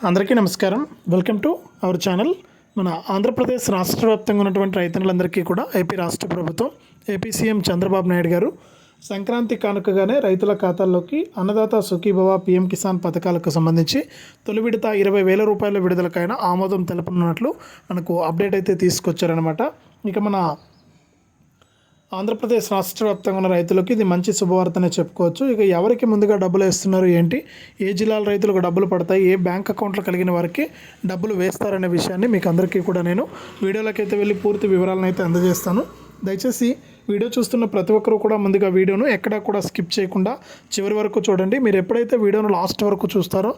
అందరికీ నమస్కారం. Welcome to our channel మన ఆంధ్రప్రదేశ్ రాష్ట్ర వ్యాప్తంగా ఉన్నటువంటి రైతన్నులందరికీ కూడా ఏపీ రాష్ట్ర ప్రభుత్వం ఏపీ సీఎం చంద్రబాబు నాయుడు గారు సంక్రాంతి కానుకగానే రైతుల ఖాతాల్లోకి అన్నదాత సుఖీభవ పీఎం కిసాన్ పథకాలకు సంబంధించి తొలి విడత ఇరవై వేల రూపాయల విడుదలకైనా ఆమోదం తెలపనున్నట్లు మనకు అప్డేట్ అయితే తీసుకొచ్చారనమాట ఇక మన ఆంధ్రప్రదేశ్ రాష్ట్ర వ్యాప్తంగా ఉన్న రైతులకు ఇది మంచి శుభవార్తనే చెప్పుకోవచ్చు. ఇక ఎవరికి ముందుగా డబ్బులు వేస్తున్నారు ఏంటి? ఏ జిల్లాల రైతులకు డబ్బులు పడతాయి? ఏ బ్యాంక్ అకౌంట్లు కలిగిన వారికి డబ్బులు వేస్తారనే విషయాన్ని మీకు అందరికీ కూడా నేను వీడియోలకైతే వెళ్ళి పూర్తి వివరాలను అయితే అందజేస్తాను. దయచేసి వీడియో చూస్తున్న ప్రతి ఒక్కరూ కూడా ముందుగా వీడియోను ఎక్కడా కూడా స్కిప్ చేయకుండా చివరి వరకు చూడండి. మీరు ఎప్పుడైతే వీడియోను లాస్ట్ వరకు చూస్తారో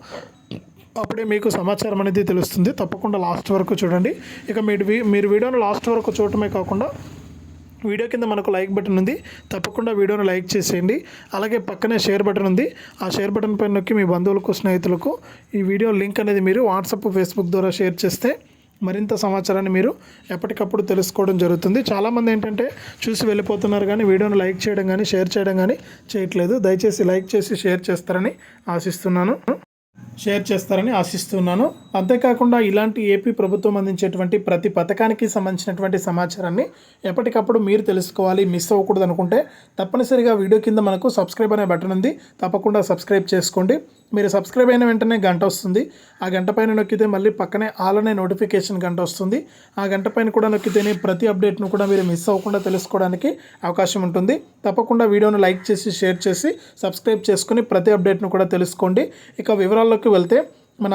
అప్పుడే మీకు సమాచారం అనేది తెలుస్తుంది. తప్పకుండా లాస్ట్ వరకు చూడండి. ఇక మీరు వీ- మీరు వీడియోను లాస్ట్ వరకు చూడటమే కాకుండా వీడియో కింద మనకు లైక్ బటన్ ఉంది. తప్పకుండా వీడియోను లైక్ చేసేయండి. అలాగే పక్కనే షేర్ బటన్ ఉంది. ఆ షేర్ బటన్ పైన నొక్కి మీ బంధువులకు స్నేహితులకు ఈ వీడియో లింక్ అనేది మీరు వాట్సాప్ ఫేస్బుక్ ద్వారా షేర్ చేస్తే మరింత సమాచారాన్ని మీరు ఎప్పటికప్పుడు తెలుసుకోవడం జరుగుతుంది. చాలామంది ఏంటంటే చూసి వెళ్ళిపోతున్నారు కానీ వీడియోను లైక్ చేయడం కానీ షేర్ చేయడం కానీ చేయట్లేదు. దయచేసి లైక్ చేసి షేర్ చేస్తారని ఆశిస్తున్నాను. షేర్ చేస్తారని ఆశిస్తున్నాను. అంతేకాకుండా ఇలాంటి ఏపీ ప్రభుత్వం అందించేటువంటి ప్రతి పథకానికి సంబంధించినటువంటి సమాచారాన్ని ఎప్పటికప్పుడు మీరు తెలుసుకోవాలి మిస్ అవ్వకూడదు అనుకుంటే తప్పనిసరిగా వీడియో కింద మనకు సబ్స్క్రైబ్ అనే బటన్ ఉంది. తప్పకుండా సబ్స్క్రైబ్ చేసుకోండి. మీరు సబ్స్క్రైబ్ అయిన వెంటనే గంట వస్తుంది. ఆ గంట పైన నొక్కితే మళ్ళీ పక్కనే ఆల్ అనే నోటిఫికేషన్ గంట వస్తుంది. ఆ గంట పైన కూడా నొక్కితేనే ప్రతి అప్డేట్ను కూడా మీరు మిస్ అవ్వకుండా తెలుసుకోవడానికి అవకాశం ఉంటుంది. తప్పకుండా వీడియోను లైక్ చేసి షేర్ చేసి సబ్స్క్రైబ్ చేసుకుని ప్రతి అప్డేట్ను కూడా తెలుసుకోండి. ఇక వివరాల్లోకి వెళ్తే మన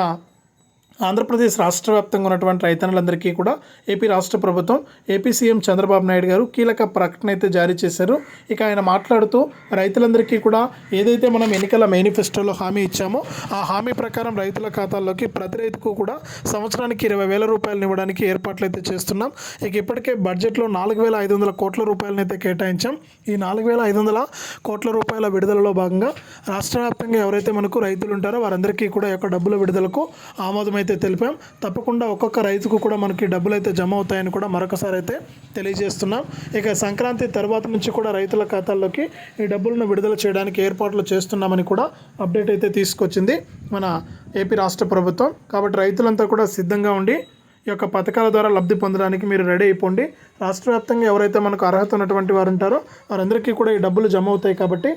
ఆంధ్రప్రదేశ్ రాష్ట్ర వ్యాప్తంగా ఉన్నటువంటి రైతన్నులందరికీ కూడా ఏపీ రాష్ట్ర ప్రభుత్వం ఏపీ సీఎం చంద్రబాబు నాయుడు గారు కీలక ప్రకటన అయితే జారీ చేశారు. ఇక ఆయన మాట్లాడుతూ రైతులందరికీ కూడా ఏదైతే మనం ఎన్నికల మేనిఫెస్టోలో హామీ ఇచ్చామో ఆ హామీ ప్రకారం రైతుల ఖాతాల్లోకి ప్రతి రైతుకు కూడా సంవత్సరానికి ఇరవై వేల రూపాయలు ఇవ్వడానికి ఏర్పాట్లు అయితే చేస్తున్నాం. ఇక ఇప్పటికే బడ్జెట్లో నాలుగు వేల ఐదు వందల కోట్ల రూపాయలను అయితే కేటాయించాం. ఈ నాలుగు వేల ఐదు వందల కోట్ల రూపాయల విడుదలలో భాగంగా రాష్ట్ర వ్యాప్తంగా ఎవరైతే మనకు రైతులు ఉంటారో వారందరికీ కూడా యొక్క డబ్బుల విడుదలకు ఆమోదమైతే అయితే తెలిపాం. తప్పకుండా ఒక్కొక్క రైతుకు కూడా మనకి డబ్బులు అయితే జమ అవుతాయని కూడా మరొకసారి అయితే తెలియజేస్తున్నాం. ఇక సంక్రాంతి తర్వాత నుంచి కూడా రైతుల ఖాతాల్లోకి ఈ డబ్బులను విడుదల చేయడానికి ఏర్పాట్లు చేస్తున్నామని కూడా అప్డేట్ అయితే తీసుకొచ్చింది మన ఏపీ రాష్ట్ర ప్రభుత్వం. కాబట్టి రైతులంతా కూడా సిద్ధంగా ఉండి ఈ యొక్క పథకాల ద్వారా లబ్ధి పొందడానికి మీరు రెడీ అయిపోండి. రాష్ట్ర వ్యాప్తంగా ఎవరైతే మనకు అర్హత ఉన్నటువంటి వారు ఉంటారో వారందరికీ కూడా ఈ డబ్బులు జమ అవుతాయి కాబట్టి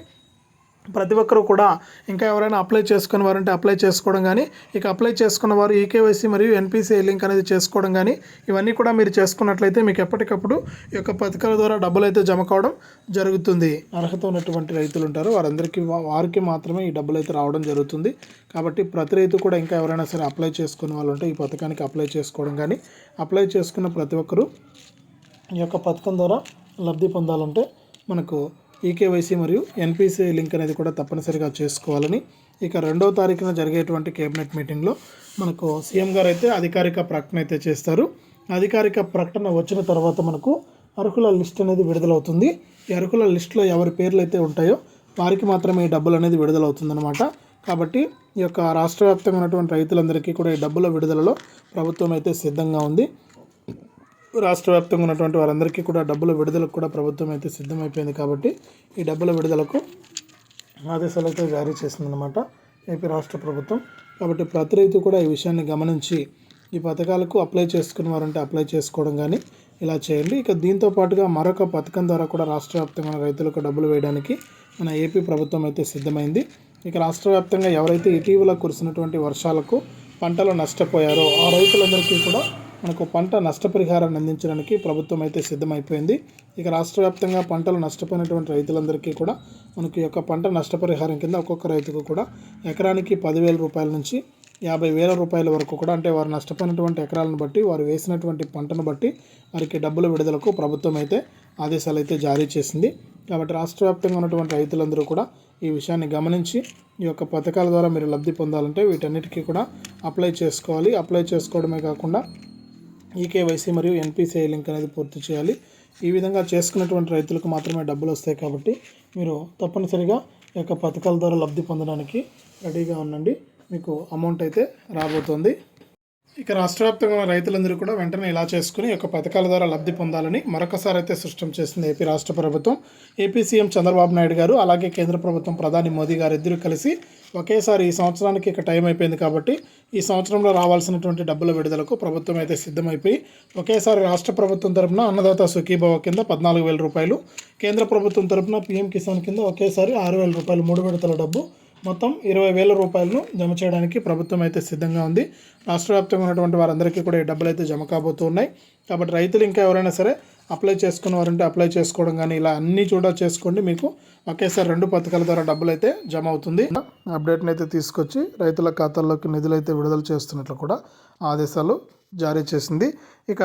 ప్రతి ఒక్కరూ కూడా ఇంకా ఎవరైనా అప్లై చేసుకుని వారంటే అప్లై చేసుకోవడం కానీ ఇక అప్లై చేసుకున్న వారు ఈకేవైసీ మరియు ఎన్పిసిఐ లింక్ అనేది చేసుకోవడం కానీ ఇవన్నీ కూడా మీరు చేసుకున్నట్లయితే మీకు ఎప్పటికప్పుడు ఈ యొక్క పథకాల ద్వారా డబ్బులు అయితే జమ కావడం జరుగుతుంది. అర్హత ఉన్నటువంటి రైతులు ఉంటారు. వారందరికీ వారికి మాత్రమే ఈ డబ్బులు అయితే రావడం జరుగుతుంది. కాబట్టి ప్రతి రైతు కూడా ఇంకా ఎవరైనా సరే అప్లై చేసుకున్న వాళ్ళు ఉంటే ఈ పథకానికి అప్లై చేసుకోవడం కానీ అప్లై చేసుకున్న ప్రతి ఒక్కరూ ఈ యొక్క పథకం ద్వారా లబ్ధి పొందాలంటే మనకు ఈకేవైసీ మరియు ఎన్పిసిఐ లింక్ అనేది కూడా తప్పనిసరిగా చేసుకోవాలని. ఇక రెండవ తారీఖున జరిగేటువంటి కేబినెట్ మీటింగ్లో మనకు సీఎం గారు అయితే అధికారిక ప్రకటన అయితే చేస్తారు. అధికారిక ప్రకటన వచ్చిన తర్వాత మనకు అర్హుల లిస్ట్ అనేది విడుదలవుతుంది. ఈ అర్హుల లిస్టులో ఎవరి పేర్లు అయితే ఉంటాయో వారికి మాత్రమే ఈ డబ్బులు అనేది విడుదలవుతుందన్నమాట. కాబట్టి ఈ యొక్క రాష్ట్ర వ్యాప్తంగా ఉన్నటువంటి రైతులందరికీ కూడా ఈ డబ్బుల విడుదలలో ప్రభుత్వం అయితే సిద్ధంగా ఉంది. రాష్ట్ర వ్యాప్తంగా ఉన్నటువంటి వారందరికీ కూడా డబ్బుల విడుదలకు కూడా ప్రభుత్వం అయితే సిద్ధమైపోయింది కాబట్టి ఈ డబ్బుల విడుదలకు ఆదేశాలు అయితే జారీ చేసిందనమాట ఏపీ రాష్ట్ర ప్రభుత్వం. కాబట్టి ప్రతి రైతు కూడా ఈ విషయాన్ని గమనించి ఈ పథకాలకు అప్లై చేసుకున్న వారంటే అప్లై చేసుకోవడం కానీ ఇలా చేయండి. ఇక దీంతో పాటుగా మరొక పథకం ద్వారా కూడా రాష్ట్ర వ్యాప్తంగా రైతులకు డబ్బులు వేయడానికి మన ఏపీ ప్రభుత్వం అయితే సిద్ధమైంది. ఇక రాష్ట్ర వ్యాప్తంగా ఎవరైతే ఇటీవల కురిసినటువంటి వర్షాలకు పంటలు నష్టపోయారో ఆ రైతులందరికీ కూడా మనకు పంట నష్టపరిహారాన్ని అందించడానికి ప్రభుత్వం అయితే సిద్ధమైపోయింది. ఇక రాష్ట్ర వ్యాప్తంగా పంటలు నష్టపోయినటువంటి రైతులందరికీ కూడా మనకి ఈ యొక్క పంట నష్టపరిహారం కింద ఒక్కొక్క రైతుకు కూడా ఎకరానికి పదివేల రూపాయల నుంచి యాభై వేల రూపాయల వరకు కూడా అంటే వారు నష్టపోయినటువంటి ఎకరాలను బట్టి వారు వేసినటువంటి పంటను బట్టి వారికి డబ్బుల విడుదలకు ప్రభుత్వం అయితే ఆదేశాలు అయితే జారీ చేసింది. కాబట్టి రాష్ట్ర వ్యాప్తంగా ఉన్నటువంటి రైతులందరూ కూడా ఈ విషయాన్ని గమనించి ఈ యొక్క పథకాల ద్వారా మీరు లబ్ధి పొందాలంటే వీటన్నిటికీ కూడా అప్లై చేసుకోవాలి. అప్లై చేసుకోవడమే కాకుండా ఈకేవైసీ మరియు ఎన్పిసిఐ లింక్ అనేది పూర్తి చేయాలి. ఈ విధంగా చేసుకున్నటువంటి రైతులకు మాత్రమే డబ్బులు వస్తాయి కాబట్టి మీరు తప్పనిసరిగా ఈ యొక్క పథకాల ద్వారా లబ్ధి పొందడానికి రెడీగా ఉండండి. మీకు అమౌంట్ అయితే రాబోతుంది. ఇక రాష్ట్ర వ్యాప్తంగా ఉన్న రైతులందరూ కూడా వెంటనే ఇలా చేసుకుని ఒక యొక్క పథకాల ద్వారా లబ్ధి పొందాలని మరొకసారి అయితే సృష్టం చేసింది ఏపీ రాష్ట్ర ప్రభుత్వం. ఏపీ సీఎం చంద్రబాబు నాయుడు గారు అలాగే కేంద్ర ప్రభుత్వం ప్రధాని మోదీ గారు ఇద్దరు కలిసి ఒకేసారి ఈ సంవత్సరానికి ఇక టైం అయిపోయింది కాబట్టి ఈ సంవత్సరంలో రావాల్సినటువంటి డబ్బుల విడుదలకు ప్రభుత్వం అయితే సిద్ధమైపోయి ఒకేసారి రాష్ట్ర ప్రభుత్వం తరపున అన్నదాత సుఖీభావ కింద పద్నాలుగు వేల రూపాయలు కేంద్ర ప్రభుత్వం తరపున పీఎం కిసాన్ కింద ఒకేసారి ఆరు వేల రూపాయలు మూడు విడతల డబ్బు మొత్తం ఇరవై వేల రూపాయలను జమ చేయడానికి ప్రభుత్వం అయితే సిద్ధంగా ఉంది. రాష్ట్ర వ్యాప్తంగా ఉన్నటువంటి వారందరికీ కూడా ఈ డబ్బులు అయితే జమ కాబోతున్నాయి కాబట్టి రైతులు ఇంకా ఎవరైనా సరే అప్లై చేసుకున్న వారంటే అప్లై చేసుకోవడం కానీ ఇలా అన్నీ చూడ చేసుకోండి. మీకు ఒకేసారి రెండు పథకాల ద్వారా డబ్బులు అయితే జమ అవుతుంది. అప్డేట్ని అయితే తీసుకొచ్చి రైతుల ఖాతాల్లోకి నిధులు అయితే విడుదల చేస్తున్నట్లు కూడా ఆదేశాలు జారీ చేసింది. ఇక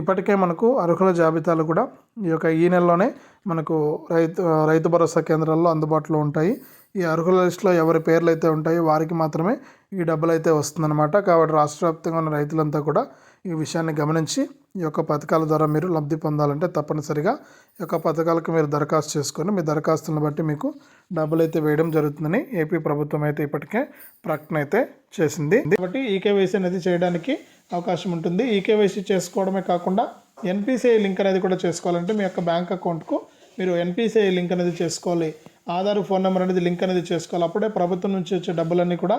ఇప్పటికే మనకు అర్హుల జాబితాలు కూడా ఈ యొక్క ఈ నెలలోనే మనకు రైతు రైతు భరోసా కేంద్రాల్లో అందుబాటులో ఉంటాయి. ఈ అర్హుల లిస్టులో ఎవరి పేర్లు అయితే ఉంటాయో వారికి మాత్రమే ఈ డబ్బులు అయితే వస్తుందన్నమాట. కాబట్టి రాష్ట్ర వ్యాప్తంగా ఉన్న రైతులంతా కూడా ఈ విషయాన్ని గమనించి ఈ యొక్క పథకాల ద్వారా మీరు లబ్ధి పొందాలంటే తప్పనిసరిగా ఈ యొక్క పథకాలకు మీరు దరఖాస్తు చేసుకొని మీ దరఖాస్తులను బట్టి మీకు డబ్బులు అయితే వేయడం జరుగుతుందని ఏపీ ప్రభుత్వం అయితే ఇప్పటికే ప్రకటన అయితే చేసింది. కాబట్టి ఈకేవైసీ అనేది చేయడానికి అవకాశం ఉంటుంది. ఈకేవైసీ చేసుకోవడమే కాకుండా ఎన్పిసిఐ లింక్ అనేది కూడా చేసుకోవాలంటే మీ యొక్క బ్యాంక్ అకౌంట్కు మీరు ఎన్పిసిఐ లింక్ అనేది చేసుకోవాలి. ఆధార్ ఫోన్ నెంబర్ అనేది లింక్ అనేది చేసుకోవాలి. అప్పుడే ప్రభుత్వం నుంచి వచ్చే డబ్బులన్నీ కూడా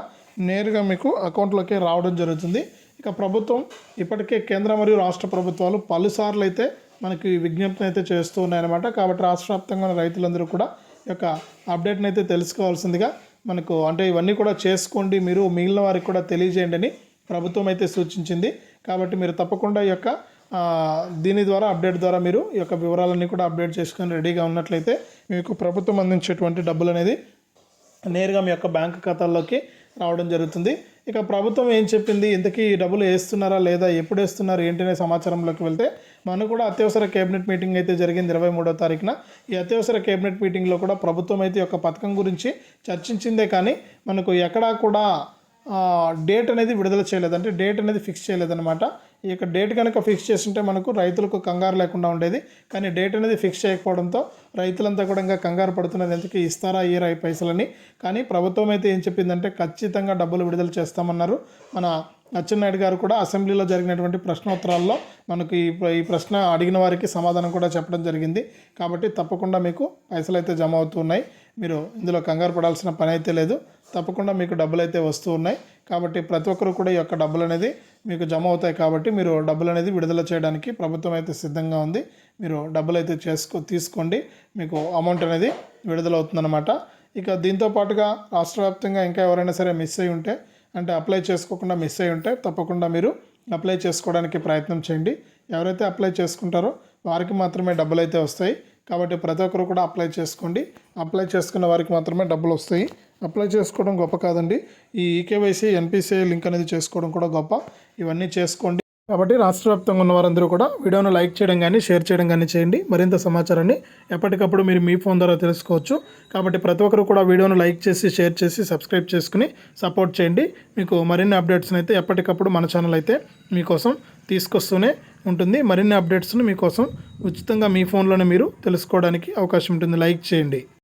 నేరుగా మీకు అకౌంట్లోకి రావడం జరుగుతుంది. ఇక ప్రభుత్వం ఇప్పటికే కేంద్ర మరియు రాష్ట్ర ప్రభుత్వాలు పలుసార్లు అయితే మనకి విజ్ఞప్తిని అయితే చేస్తూ ఉన్నాయన్నమాట. కాబట్టి రాష్ట్ర వ్యాప్తంగా ఉన్న రైతులందరూ కూడా ఈ యొక్క అప్డేట్ని అయితే తెలుసుకోవాల్సిందిగా మనకు అంటే ఇవన్నీ కూడా చేసుకోండి. మీరు మిగిలిన వారికి కూడా తెలియజేయండి అని ప్రభుత్వం అయితే సూచించింది. కాబట్టి మీరు తప్పకుండా ఈ యొక్క దీని ద్వారా అప్డేట్ ద్వారా మీరు ఈ యొక్క వివరాలన్నీ కూడా అప్డేట్ చేసుకొని రెడీగా ఉన్నట్లయితే మీకు ప్రభుత్వం అందించేటువంటి డబ్బులు అనేది నేరుగా మీ యొక్క బ్యాంక్ ఖాతాల్లోకి రావడం జరుగుతుంది. ఇక ప్రభుత్వం ఏం చెప్పింది? ఇంతకీ ఈ డబ్బులు వేస్తున్నారా లేదా? ఎప్పుడు వేస్తున్నారు? ఏంటనే సమాచారంలోకి వెళ్తే మనకు కూడా అత్యవసర కేబినెట్ మీటింగ్ అయితే జరిగింది ఇరవై మూడో తారీఖున. ఈ అత్యవసర కేబినెట్ మీటింగ్లో కూడా ప్రభుత్వం అయితే ఈ యొక్క పథకం గురించి చర్చించిందే కానీ మనకు ఎక్కడా కూడా డేట్ అనేది విడుదల చేయలేదు. అంటే డేట్ అనేది ఫిక్స్ చేయలేదన్నమాట. ఈ యొక్క డేట్ కనుక ఫిక్స్ చేస్తుంటే మనకు రైతులకు కంగారు లేకుండా ఉండేది. కానీ డేట్ అనేది ఫిక్స్ చేయకపోవడంతో రైతులంతా కూడా ఇంకా కంగారు పడుతున్నది ఎందుకు ఇస్తారా ఇయరా ఈ పైసలని కానీ ప్రభుత్వం అయితే ఏం చెప్పిందంటే ఖచ్చితంగా డబ్బులు విడుదల చేస్తామన్నారు మన నచ్చినాయుడు గారు కూడా అసెంబ్లీలో జరిగినటువంటి ప్రశ్నోత్తరాల్లో మనకు ఈ ప్ర- ఈ ప్రశ్న అడిగిన వారికి సమాధానం కూడా చెప్పడం జరిగింది. కాబట్టి తప్పకుండా మీకు పైసలు అయితే జమ అవుతున్నాయి మీరు ఇందులో కంగారు పడాల్సిన పని అయితే లేదు. తప్పకుండా మీకు డబ్బులు అయితే వస్తూ ఉన్నాయి. కాబట్టి ప్రతి ఒక్కరు కూడా ఈ యొక్క డబ్బులు అనేది మీకు జమ అవుతాయి కాబట్టి మీరు డబ్బులు అనేది విడుదల చేయడానికి ప్రభుత్వం అయితే సిద్ధంగా ఉంది. మీరు డబ్బులు అయితే చేసుకో తీసుకోండి. మీకు అమౌంట్ అనేది విడుదల అవుతుందన్నమాట ఇక దీంతో పాటుగా రాష్ట్ర వ్యాప్తంగా ఇంకా ఎవరైనా సరే మిస్ అయి ఉంటే అంటే అప్లై చేసుకోకుండా మిస్ అయి ఉంటే తప్పకుండా మీరు అప్లై చేసుకోవడానికి ప్రయత్నం చేయండి. ఎవరైతే అప్లై చేసుకుంటారో వారికి మాత్రమే డబ్బులు అయితే వస్తాయి. కాబట్టి ప్రతి ఒక్కరు కూడా అప్లై చేసుకోండి. అప్లై చేసుకున్న వారికి మాత్రమే డబ్బులు వస్తాయి. అప్లై చేసుకోవడం గొప్ప కాదండి. ఈ ఈకేవైసీ ఎన్పిసిఐ లింక్ అనేది చేసుకోవడం కూడా గొప్ప. ఇవన్నీ చేసుకోండి. కాబట్టి రాష్ట్ర వ్యాప్తంగా ఉన్న వారందరూ కూడా వీడియోను లైక్ చేయడం కానీ షేర్ చేయడం కానీ చేయండి. మరింత సమాచారాన్ని ఎప్పటికప్పుడు మీరు మీ ఫోన్ ద్వారా తెలుసుకోవచ్చు. కాబట్టి ప్రతి ఒక్కరు కూడా వీడియోను లైక్ చేసి షేర్ చేసి సబ్స్క్రైబ్ చేసుకుని సపోర్ట్ చేయండి. మీకు మరిన్ని అప్డేట్స్ని అయితే ఎప్పటికప్పుడు మన ఛానల్ అయితే మీకోసం తీసుకొస్తూనే ఉంటుంది. మరిన్ని అప్డేట్స్ను మీకోసం ఉచితంగా మీ ఫోన్లోనే మీరు తెలుసుకోవడానికి అవకాశం ఉంటుంది. లైక్ చేయండి.